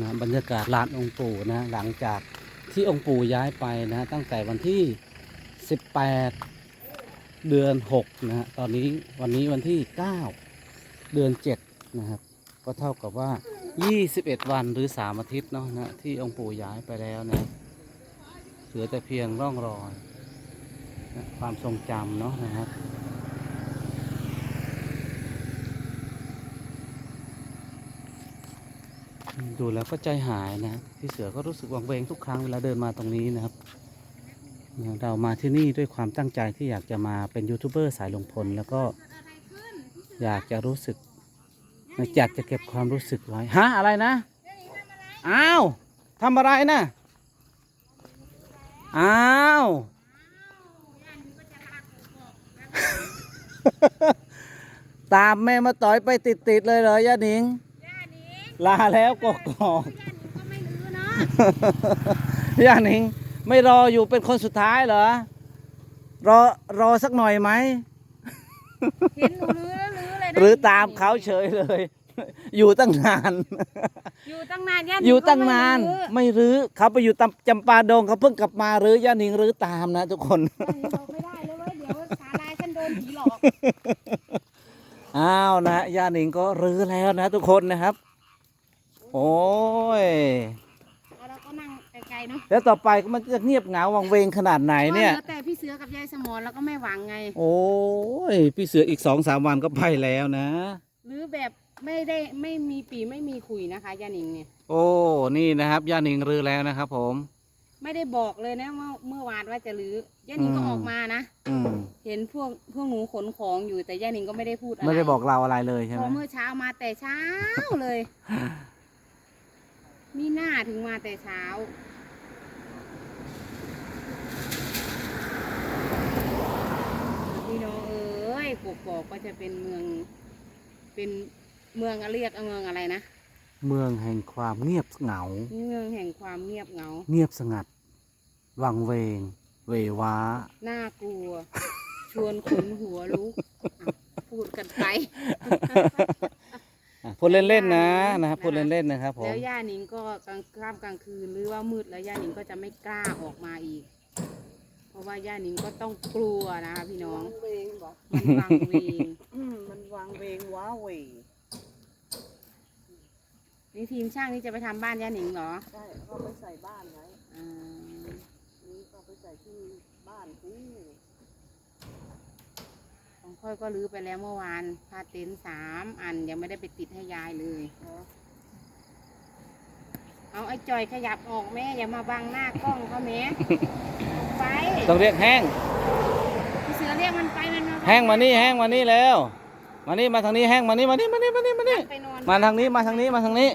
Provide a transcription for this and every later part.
นะบรรยากาศลานองค์ปู่นะหลังจากที่องค์ปู่ย้ายไปนะตั้งแต่วันที่ 18 เดือน 6 นะฮะตอนนี้วันนี้วันที่ 9 เดือน 7 นะครับ ก็เท่ากับว่า 21 วันหรือ 3 อาทิตย์เนาะนะที่องค์ปู่ย้ายไปแล้วนะเหลือแต่เพียงร่องรอยนะความทรงจำเนาะนะครับ ดูแล้วก็ใจหายนะพี่เสือก็รู้สึกวังเวงทุกครั้งเวลาเดินมาตรงนี้นะครับ เรามาที่นี่ด้วยความตั้งใจที่อยากจะมาเป็นยูทูบเบอร์สายลงพลแล้วก็อยากจะรู้สึกอยากจะเก็บความรู้สึกไว้ฮะอะไรนะอ้าวทำอะไรนะอ้าวตามแม่มาต่อยไปติดๆเลยเหรอย่าหนิง ลาแล้วกกอกก็ไม่รู้เนาะย่าหนิงไม่รออยู่เป็นคนสุดท้ายเหรอ รอรอสักหน่อยไหมเห็นหนูลื้อแล้วลื้อเลยนะหรือตามเขาเฉยเลย อยู่ตั้งนาน อยู่ตั้งนานย่าอยู่ตั้งนาน ก็ไม่รื้อเขาไปอยู่ตำจำปาดงเขาเพิ่งกลับมารื้อย่าหนิงรื้อตามนะทุกคนไม่รู้ย่าหนิงบอกไม่ได้เลยเว้ยเดี๋ยวสาลายฉันโดนผีหลอก อ้าวนะย่าหนิงก็รื้อแล้วนะทุกคนนะครับ โอ้ยเอาเราก็นั่งไกลๆเนาะแล้วต่อไปมันจะเงียบเหงาวังเวงขนาดไหนเนี่ย ก็หลือแต่พี่เสือกับยายสมอนแล้วก็ไม่หวังไง โอ้ย พี่เสืออีกสองสามวันก็ไปแล้วนะ หรือแบบไม่ได้ไม่มีปีไม่มีคุยนะคะย่าหนิงเนี่ย โอ้ นี่นะครับย่านิงรื้อแล้วนะครับผม ไม่ได้บอกเลยนะว่าเมื่อวานว่าจะรื้อย่าหนิงก็อืม ออกมานะ อืมเห็นพวกพวกหนูขนของอยู่แต่ย่าหนิงก็ไม่ได้พูดอะไรไม่ได้บอกเราอะไรเลยใช่พไหมอเมื่อเช้ามาแต่เช้าเลย มีหน้าถึงมาแต่เช้า พี่น้องเอ้ยกกอกก็จะเป็นเมือง เป็นเมืองเรียกเมืองอะไรนะ เมืองแห่งความเงียบเหงา เมืองแห่งความเงียบเหงา เงียบสงัด วังเวง เวว้า น่ากลัว ชวนขนหัวลุกอะพูดกันไป อะพูดเล่นๆนะนะครับพูดเล่นๆนะครับผมแล้วย่านิงก็กลางค่ำกลางคืนหรือว่ามืดแล้วย่านิงก็จะไม่กล้าออกมาอีก เพราะว่าย่านิงก็ต้องกลัวนะคะพี่น้อง เวงบอกมันวังเวงอืมมันวางเวงว้าเหวนี่ทีมช่างนี่จะไปทำบ้านย่านิงเหรอใช่ก็ไปใส่บ้านไว้อ่านี่ก็ไปใส่ที่บ้านที่ ของค่อยก็รื้อไปแล้วเมื่อวานพาเต็นท์สามอันยังไม่ได้ไปติดให้ยายเลยเนาะเอาไอ้จอยขยับออกแม่อย่ามาบังหน้ากล้องเขาแม่ออกไปต้องเรียกแห้ง พี่เสือเรียกมันไปมันมาแห้งมานี่แห้งมานี่แล้ว มานี่มาทางนี้แห้งมานี่มานี่มานี่มานี่มานี่ไปนอนมาทางนี้มาทางนี้มาทางนี้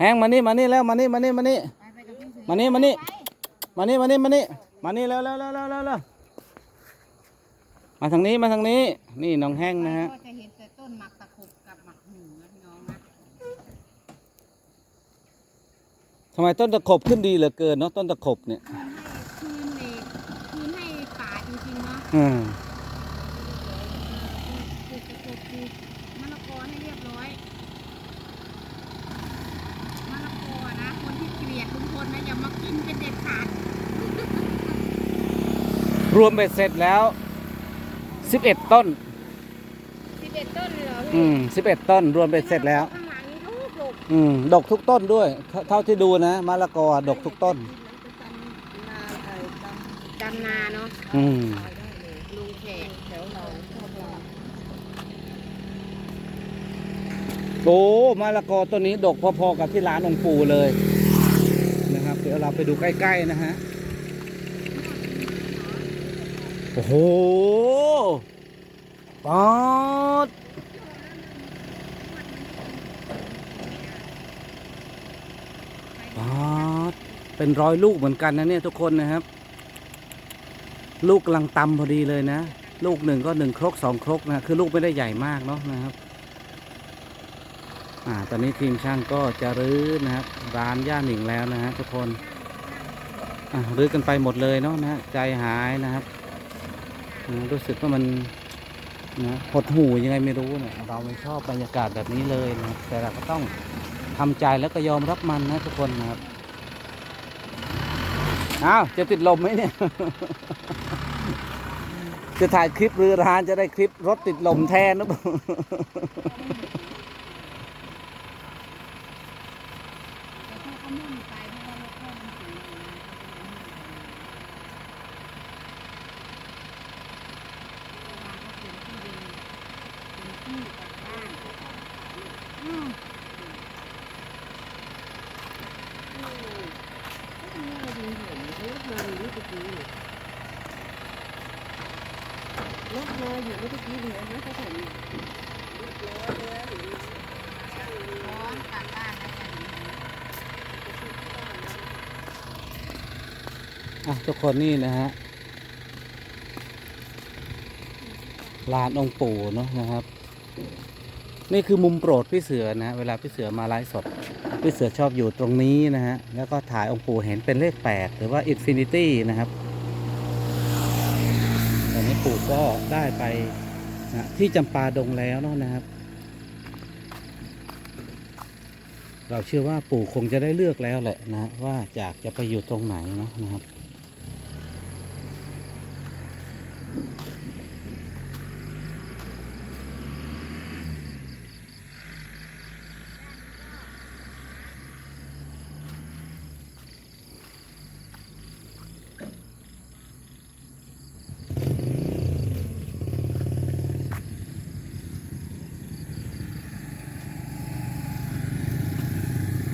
แห้งมานี่มานี่แล้วมานี่มานี่มานี่ ไปไปกับพี่เสือมานี่มานี่ ไป มานี่มานี่มานี่มานี่แล้วแล้วแล้วแล้วแล้ว มาทางนี้มาทางนี้ นี่น้องแห้งนะฮะ ก็จะเห็นแต่ต้นหมักตะขบกับหมักหนูนะพี่น้องนะทำไมต้นตะขบขึ้นดีเหลือเกินเนาะต้นตะขบเนี่ย คืนให้คืนในคืนให้ป่าจริงๆเนาะอืมปลูกตะขบปลูกมะละกอให้เรียบร้อยมะละกอนะคนที่เกลียดลุงพลนะอย่ามากินเป็นเด็ดขาดรวมเบ็ดเสร็จแล้ว สิบเอ็ดต้น สิบเอ็ดต้นเลยเหรออืพี่มสิบเอ็ดต้นรวมเบ็ดเสร็จแล้ว ข้างหลังนี่ลูกลูกอืมดกทุกต้นด้วยเท่าเท่าที่ดูนะมะละกอดกทุกต้นนาไอ้ตดำนาเนาะอืมำตายได้เลยลุงแขกแถวเราชอบเราโอ้มะละกอต้นนี้ดกพอๆกับที่ร้านองค์ปู่เลยนะครับ เดี๋ยวเราไปดูใกล้ๆนะฮะ โอ้โหปอดปอดเป็นร้อยลูกเหมือนกันนะเนี่ยทุกคนนะครับ ลูกกำลังตำพอดีเลยนะ ลูกหนึ่งก็หนึ่งครกสองครกนะคือลูกไม่ได้ใหญ่มากเนาะนะครับอ่าตอนนี้ทีมช่างก็จะรื้อนะครับร้านย่าหนิงแล้วนะฮะทุกคนอ่ารื้อกันไปหมดเลยเนาะนะใจหายนะครับ รู้สึกว่ามันนะหดหูยังไงไม่รู้เนี่ยเราไม่ชอบบรรยากาศแบบนี้เลยนะแต่เราก็ต้องททำใจแล้วก็ยอมรับมันนะทุกคนนะครับอ้าวจะติดลมไหมเนี่ย จะถ่ายคลิปเรือร้านจะได้คลิปรถติดลมแทนนะอเปล่า แต่ถ้าเขามุ่งไปเพราะว่ารถพ่อมันสูงอยู่นะเขาจะมุ่งไปเวลาเขาเปลี่ยนที่ดินเป็นที่กับบ้านอืม นี่ดีเห็นรถ มื่อกี้เนี่ยรถมาอยู่เมื่อกี้เนี่ยนะเขาเห็นรถล้อยเห็นร้อนกลางบ้านนะอะทุกคนนี่นะฮะลานองค์ปู่เนาะนะครับ นี่คือมุมโปรดพี่เสือนะ เวลาพี่เสือมาไลฟ์สด พี่เสือชอบอยู่ตรงนี้นะฮะ แล้วก็ถ่ายองค์ปู่เห็นเป็นเลขแปดหรือว่าอินฟินิตี้นะครับ ตอนนี้ปู่ก็ได้ไปนะที่จำปาดงแล้วเนาะนะครับ เราเชื่อว่าปู่คงจะได้เลือกแล้วแหละนะว่าอยากจะไปอยู่ตรงไหนเนาะนะครับ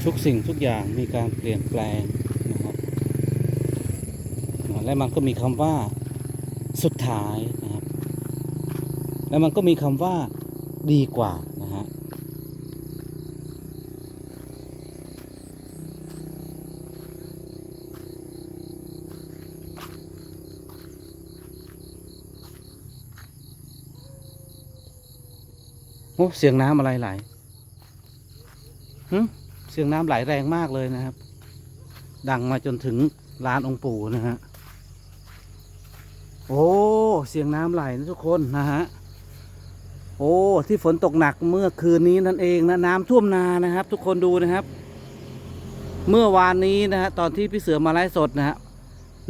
ทุกสิ่งทุกอย่างมีการเปลี่ยนแปลงนะครับและมันก็มีคำว่าสุดท้ายนะครับ แล้วมันก็มีคำว่าดีกว่านะฮะโอ้เสียงน้ำอะไรไหลหึเสียงน้ำไหลแรงมากเลยนะครับ ดังมาจนถึงลานองค์ปู่นะฮะโอ้เสียงน้ำไหลนะทุกคนนะฮะโอ้ที่ฝนตกหนักเมื่อคืนนี้นั่นเองนะน้ำท่วมนานะครับ ทุกคนดูนะครับ เมื่อวานนี้นะฮะตอนที่พี่เสือมาไลฟ์สดนะฮะ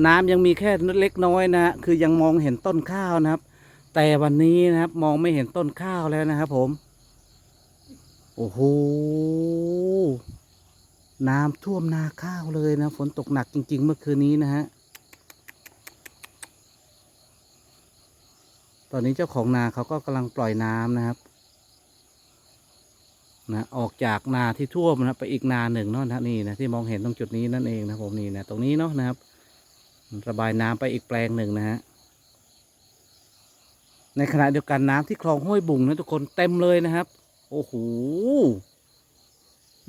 น้ำยังมีแค่เล็กน้อยนะฮะคือยังมองเห็นต้นข้าวนะครับ แต่วันนี้นะครับมองไม่เห็นต้นข้าวแล้วนะครับผม โอ้โห น้ำท่วมนาข้าวเลยนะ ฝนตกหนักจริง ๆ เมื่อคืนนี้นะฮะ ตอนนี้เจ้าของนาเขาก็กำลังปล่อยน้ำนะครับ นะออกจากนาที่ท่วมนะไปอีกนาหนึ่งเนาะนะนี่นะที่มองเห็นตรงจุดนี้นั่นเองนะผมนี่นะตรงนี้เนาะนะครับ ระบายน้ำไปอีกแปลงหนึ่งนะฮะในขณะเดียวกันน้ำที่คลองห้วยบุงนะทุกคนเต็มเลยนะครับ โอ้โห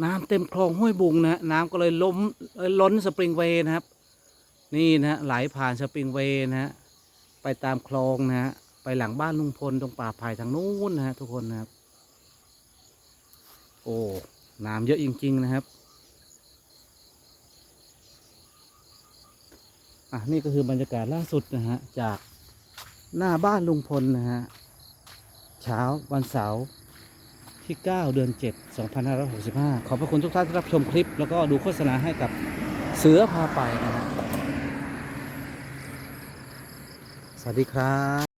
น้ำเต็มคลองห้วยบุงนะน้ำก็เลยล้มเอ้ยล้นสปริงเวย์นะครับ นี่นะไหลผ่านสปริงเวย์นะฮะไปตามคลองนะฮะไปหลังบ้านลุงพลตรงป่าไผ่ทางนู้นนะฮะทุกคนนะครับ โอ้น้ำเยอะจริง ๆ นะครับอะนี่ก็คือบรรยากาศล่าสุดนะฮะจากหน้าบ้านลุงพลนะฮะเช้าวันเสาร์ ที่ 9 เดือน 7 2565 ขอบพระคุณทุกท่านที่รับชมคลิป แล้วก็ดูโฆษณาให้กับเสือพาไปนะครับสวัสดีครับ